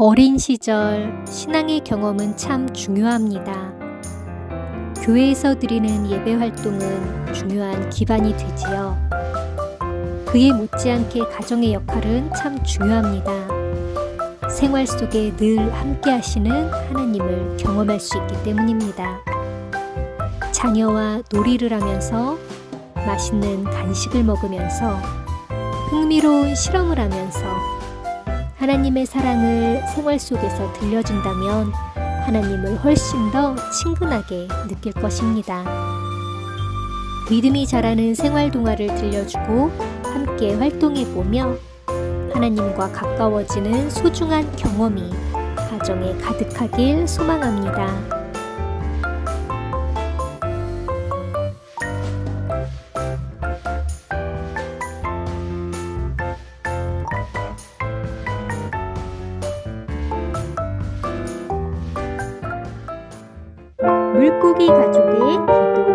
어린 시절 신앙의 경험은 참 중요합니다. 교회에서 드리는 예배 활동은 중요한 기반이 되지요. 그에 못지않게 가정의 역할은 참 중요합니다. 생활 속에 늘 함께 하시는 하나님을 경험할 수 있기 때문입니다. 자녀와 놀이를 하면서 맛있는 간식을 먹으면서 흥미로운 실험을 하면서 하나님의 사랑을 생활 속에서 들려준다면 하나님을 훨씬 더 친근하게 느낄 것입니다. 믿음이 자라는 생활 동화를 들려주고 함께 활동해 보며 하나님과 가까워지는 소중한 경험이 가정에 가득하길 소망합니다. 물고기 가족의 기도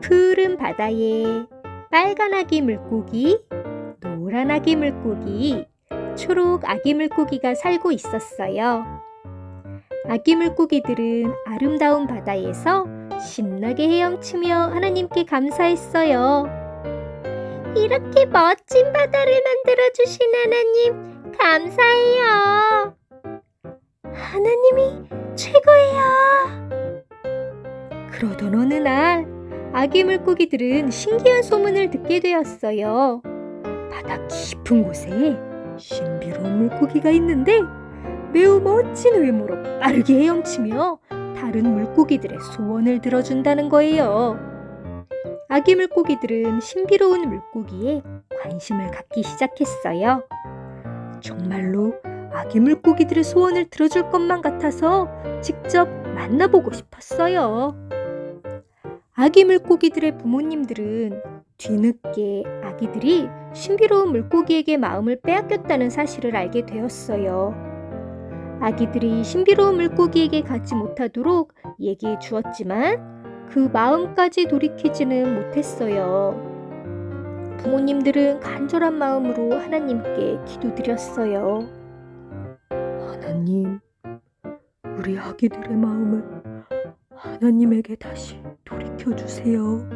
푸른 바다에 빨간 아기 물고기, 노란 아기 물고기, 초록 아기 물고기가 살고 있었어요. 아기 물고기들은 아름다운 바다에서 신나게 헤엄치며 하나님께 감사했어요. 이렇게 멋진 바다를 만들어 주신 하나님, 감사해요. 하나님이 최고예요. 그러던 어느 날, 아기 물고기들은 신기한 소문을 듣게 되었어요. 바다 깊은 곳에 신비로운 물고기가 있는데 매우 멋진 외모로 빠르게 헤엄치며 다른 물고기들의 소원을 들어준다는 거예요. 아기 물고기들은 신비로운 물고기에 관심을 갖기 시작했어요. 정말로 아기 물고기들의 소원을 들어줄 것만 같아서 직접 만나보고 싶었어요. 아기 물고기들의 부모님들은 뒤늦게 아기들이 신비로운 물고기에게 마음을 빼앗겼다는 사실을 알게 되었어요. 아기들이 신비로운 물고기에게 가지 못하도록 얘기해 주었지만 그 마음까지 돌이키지는 못했어요. 부모님들은 간절한 마음으로 하나님께 기도드렸어요. 하나님, 우리 아기들의 마음을 하나님에게 다시 돌이켜 주세요.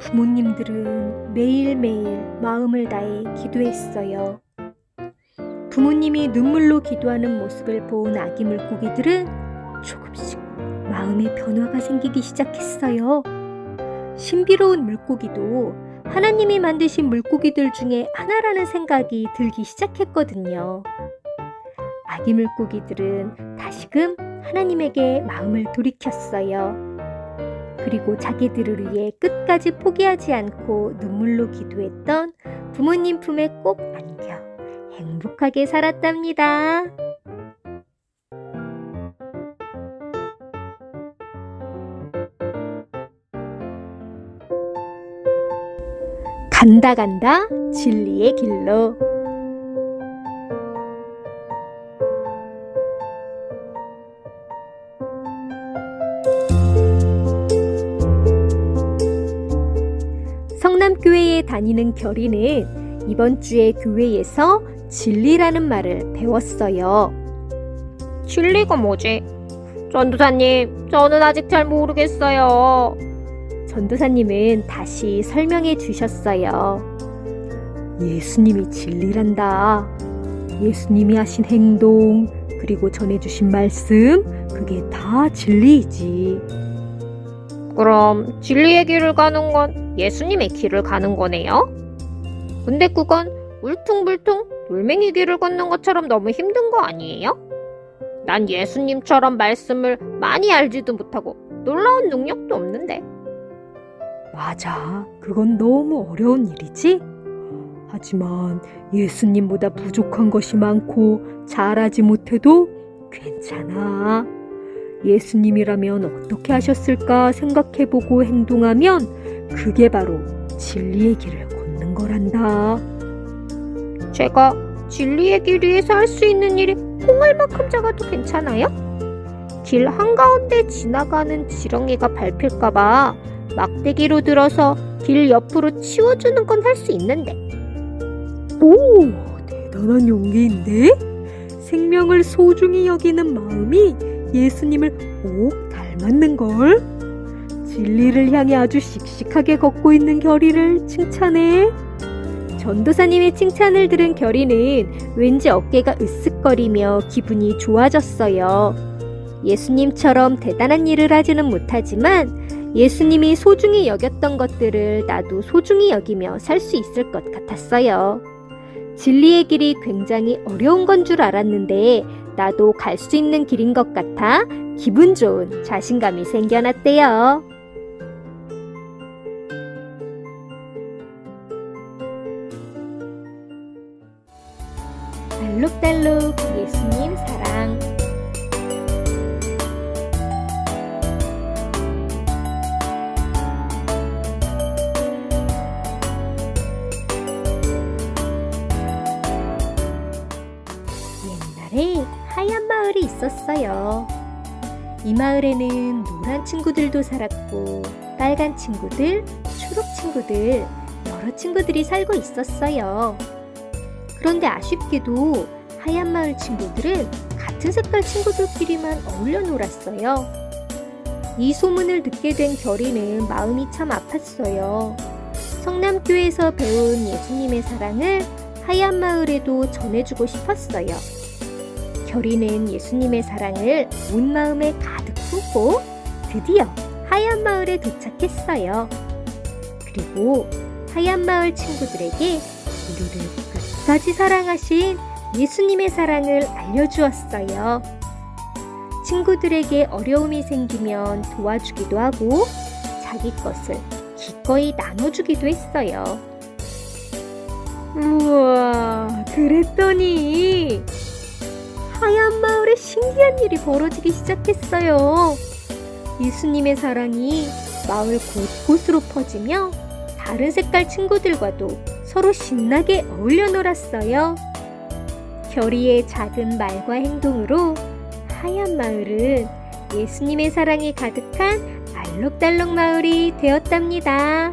부모님들은 매일매일 마음을 다해 기도했어요. 부모님이 눈물로 기도하는 모습을 본 아기 물고기들은 조금씩 마음의 변화가 생기기 시작했어요. 신비로운 물고기도 하나님이 만드신 물고기들 중에 하나라는 생각이 들기 시작했거든요. 아기 물고기들은 다시금 하나님에게 마음을 돌이켰어요. 그리고 자기들을 위해 끝까지 포기하지 않고 눈물로 기도했던 부모님 품에 꼭 안겨 행복하게 살았답니다. 간다 간다 진리의 길로 성남교회에 다니는 결이는 이번 주에 교회에서 진리라는 말을 배웠어요. 진리가 뭐지? 전도사님, 저는 아직 잘 모르겠어요. 전도사님은 다시 설명해 주셨어요. 예수님이 진리란다. 예수님이 하신 행동, 그리고 전해주신 말씀, 그게 다 진리이지. 그럼 진리의 길을 가는 건 예수님의 길을 가는 거네요? 근데 그건 울퉁불퉁 돌멩이 길을 걷는 것처럼 너무 힘든 거 아니에요? 난 예수님처럼 말씀을 많이 알지도 못하고 놀라운 능력도 없는데. 맞아. 그건 너무 어려운 일이지? 하지만 예수님보다 부족한 것이 많고 잘하지 못해도 괜찮아. 예수님이라면 어떻게 하셨을까 생각해보고 행동하면 그게 바로 진리의 길을 걷는 거란다. 제가 진리의 길 위에서 할 수 있는 일이 콩알만큼 작아도 괜찮아요? 길 한가운데 지나가는 지렁이가 밟힐까봐 막대기로 들어서 길 옆으로 치워주는 건 할 수 있는데 오, 대단한 용기인데? 생명을 소중히 여기는 마음이 예수님을 꼭 닮았는걸? 진리를 향해 아주 씩씩하게 걷고 있는 결의를 칭찬해. 전도사님의 칭찬을 들은 결의는 왠지 어깨가 으쓱거리며 기분이 좋아졌어요. 예수님처럼 대단한 일을 하지는 못하지만 예수님이 소중히 여겼던 것들을 나도 소중히 여기며 살 수 있을 것 같았어요. 진리의 길이 굉장히 어려운 건 줄 알았는데 나도 갈 수 있는 길인 것 같아 기분 좋은 자신감이 생겨났대요. 알록달록 예수님 사랑 옛날에 하얀 마을이 있었어요. 이 마을에는 노란 친구들도 살았고 빨간 친구들, 초록 친구들, 여러 친구들이 살고 있었어요. 그런데 아쉽게도 하얀 마을 친구들은 같은 색깔 친구들끼리만 어울려 놀았어요. 이 소문을 듣게 된 결이는 마음이 참 아팠어요. 성남교에서 배운 예수님의 사랑을 하얀 마을에도 전해주고 싶었어요. 결이는 예수님의 사랑을 온 마음에 가득 품고 드디어 하얀 마을에 도착했어요. 그리고 하얀 마을 친구들에게 우리를 끝까지 사랑하신 예수님의 사랑을 알려주었어요. 친구들에게 어려움이 생기면 도와주기도 하고 자기 것을 기꺼이 나눠주기도 했어요. 우와, 그랬더니 하얀 마을에 신기한 일이 벌어지기 시작했어요. 예수님의 사랑이 마을 곳곳으로 퍼지며 다른 색깔 친구들과도 서로 신나게 어울려 놀았어요. 결의의 작은 말과 행동으로 하얀 마을은 예수님의 사랑이 가득한 알록달록 마을이 되었답니다.